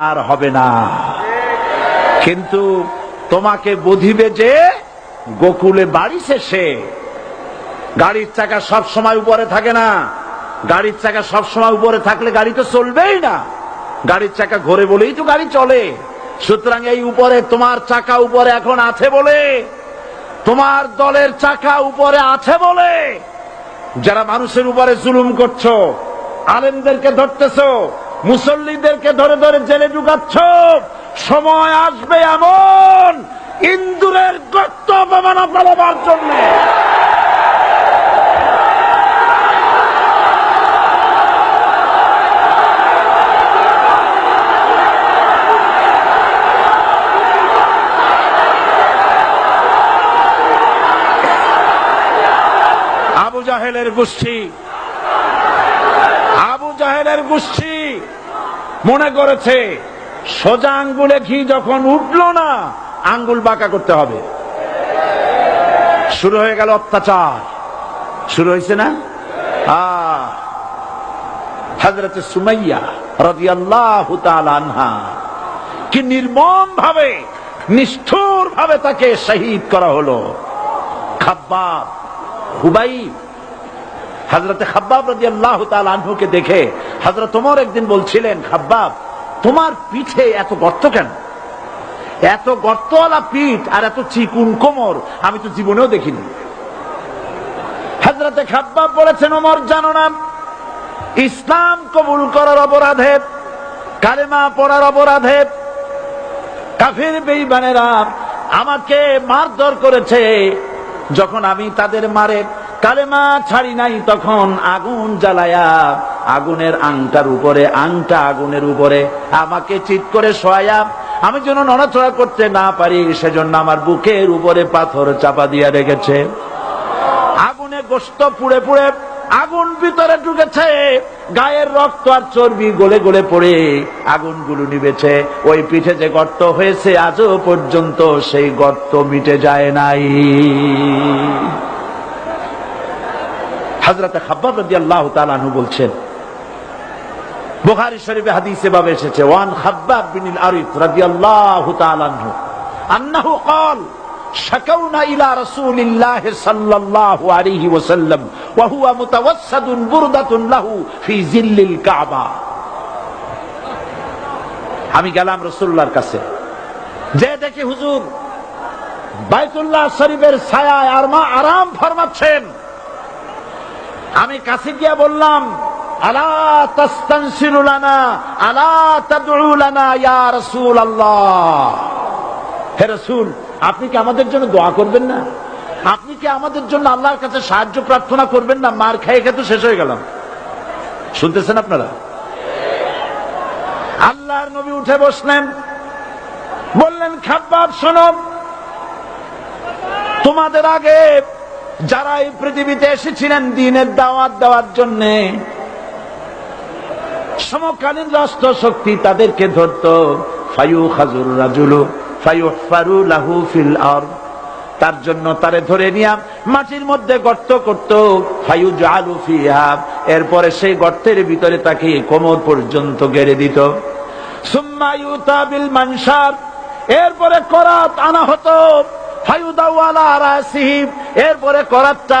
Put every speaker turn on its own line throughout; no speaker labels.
আর হবে না। কিন্তু তোমাকে বুঝিবে যে গোকুলে বাড়ি শেষে গাড়ির চাকা সব সময় উপরে থাকে না। গাড়ির চাকা সব সময় উপরে থাকলে গাড়ি তো চলবেই না। গাড়ির চাকা ঘোরে বলেই তো গাড়ি চলে। সুতরাং এই উপরে তোমার চাকা উপরে এখন আছে বলে, তোমার দলের চাকা উপরে আছে বলে। যারা মানুষের উপরে জুলুম করছ, আলেমদেরকে ধরতেছো মুসল্লিদেরকে ধরে ধরে জেলে ঢুকাচ্ছ সময় আসবে এমন ইন্দুরের গর্ত অপমানা পালাবার জন্য। আবু জাহেলের গোষ্ঠী। আবু জাহেলের গোষ্ঠী মনে করেছে, সোজা আঙ্গুলে ঘি যখন উঠল না, আঙ্গুল বাঁকা করতে হবে। শুরু হয়ে গেল অত্যাচার। শুরু হয়েছে না? হজরত সুমাইয়া রাদিয়াল্লাহু তাআলা আনহা, কি নির্মম ভাবে নিষ্ঠুর ভাবে তাকে শহীদ করা হলো। খাব্বাব হুবাই হজরত খাব্বাব রাজি আল্লাহ আনহুকে দেখে হজরত তোমার একদিন বলছিলেন, খাব্বাব, তোমার পিঠে এত গর্ত কেন? এত গর্তওয়ালা পিঠ আর এত চিকুন কোমর আমি তো জীবনেও দেখিনি। হজরতে খাব্বাব বলেছেন, ওমর, জানো না, ইসলাম কবুল করার অপরাধে, কালেমা পড়ার অপরাধে, কাফির বেইমানেরা আমাকে মারধর করেছে। যখন আমি তাদের মারে কালেমা ছাড়ি নাই, তখন আগুন জ্বালায়া আগুনের আংটার উপরে, আংটা আগুনের উপরে। আমাকে চিৎ করে শোয়া আমি যেন নড়াচড়া করতে না পারি, সেজন্য আমার বুকের উপরে পাথর চাপা দিয়ে রেখেছে। আগুনে গোস্ত পুড়ে পুড়ে আগুন ভিতরে ঢুকেছে। গায়ের রক্ত আর চর্বি গলে গলে পড়ে আগুনগুলো নিবেছে ওই পিঠে যে গর্ত হয়েছে, আজও পর্যন্ত সেই গর্ত মিটে যায় নাই। হাজরাতে খাব্বাব রাদিয়াল্লাহু তাআলা আনহু বলছেন বুখারী শরীফে হাদিসে ভাবে এসেছে ওয়ান খাব্বাব বিন আরিফ রাদিয়াল্লাহু তাআলা আনহু আন্নাহু قال شكونا إلى رسول الله صلى الله عليه وسلم وهو متوسد بردة له في ظل الكعبة আমি গেলাম রসুল্লাহর কাছে যে দেখি হুজুর বাইতুল্লাহ শরীফের ছায়ায় আর মা আরাম ফরমাচ্ছেন আমি কাছে গিয়া বললাম আলা তাস্তানসিরুলানা আলা তাদউলানা ইয়া রাসূলুল্লাহ। হে রাসূল, আপনি কি আমাদের জন্য দোয়া করবেন না? আপনি কি আমাদের জন্য আল্লাহর কাছে সাহায্য প্রার্থনা করবেন না? মার খেয়ে খেয়ে তো শেষ হয়ে গেলাম। শুনতেছেন আপনারা? আল্লাহর নবী উঠে বসলেন। বললেন, খাব্বাব, শোনো। তোমাদের আগে যারা এই পৃথিবীতে এসেছিলেন, দিনের দাওয়াত দেওয়ার জন্য সমকালীন রাষ্ট্র শক্তি তাদেরকে ধরত। ফায়ু খাজুর রাজুলু ফায়ু ফারু লাহু ফিল আর তার জন্য তারে ধরে নিয়া মাটির মধ্যে গর্ত করত। ফায়ু জালু ফিহা, এরপরে সেই গর্তের ভিতরে তাকে কোমর পর্যন্ত গেড়ে দিত। সুম্মা ইউতা বিল মানসার, এরপরে করাত আনা হতো। ফায়ুদাওয়ালা রাসিহি এরপরে করাতটা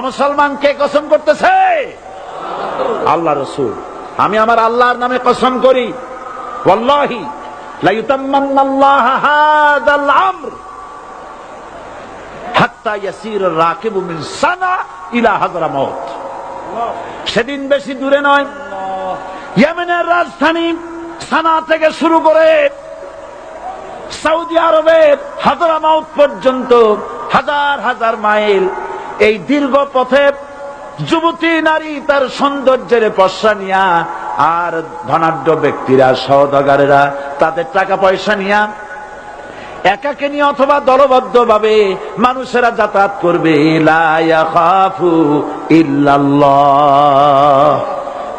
মুসলমান, কে কসম করতেছে? আল্লাহ রসুল। আমি আমার আল্লাহর নামে কসম করি। হাদরামাউত সেদিন বেশি দূরে নয়। রাজধানী সানা থেকে শুরু করে সৌদি আরবের হাজারামাউত পর্যন্ত হাজার হাজার মাইল এই দীর্ঘ পথে যুবতী নারী তার সৌন্দর্যের পশ্চা নিয়া আর ধনাঢ্য ব্যক্তিরা, সহদগারেরা তাদের টাকা পয়সা নিয়া একাকে নিয়ে অথবা দলবদ্ধ ভাবে মানুষেরা যাতায়াত করবে।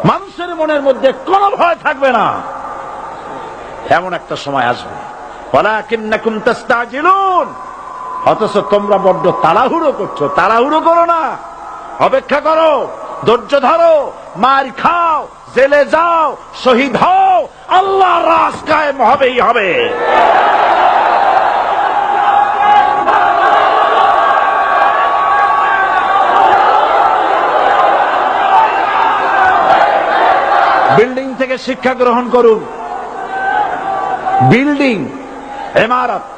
মানুষের মনের মধ্যে কোনো ভয় থাকবে না। এমন একটা সময় আসবে। ওয়ালাকিন্নাকুম তাস্তাজিলুন। অথচ তোমরা বড্ড তাড়াহুড়ো করছ। তাড়াহুড়ো করো না। অপেক্ষা করো। ধৈর্য ধরো। মার খাও। জেলে যাও। শহীদ হও। আল্লাহ রাস কায়েম হবেই হবে। বিল্ডিং থেকে শিক্ষা গ্রহণ করুন। বিল্ডিং, এমারত।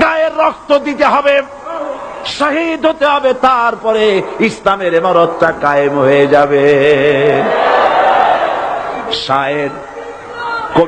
গায়ের রক্ত দিতে হবে শহীদ হতে হবে তারপরে ইসলামের এমারতটা কায়েম হয়ে যাবে। শায়ের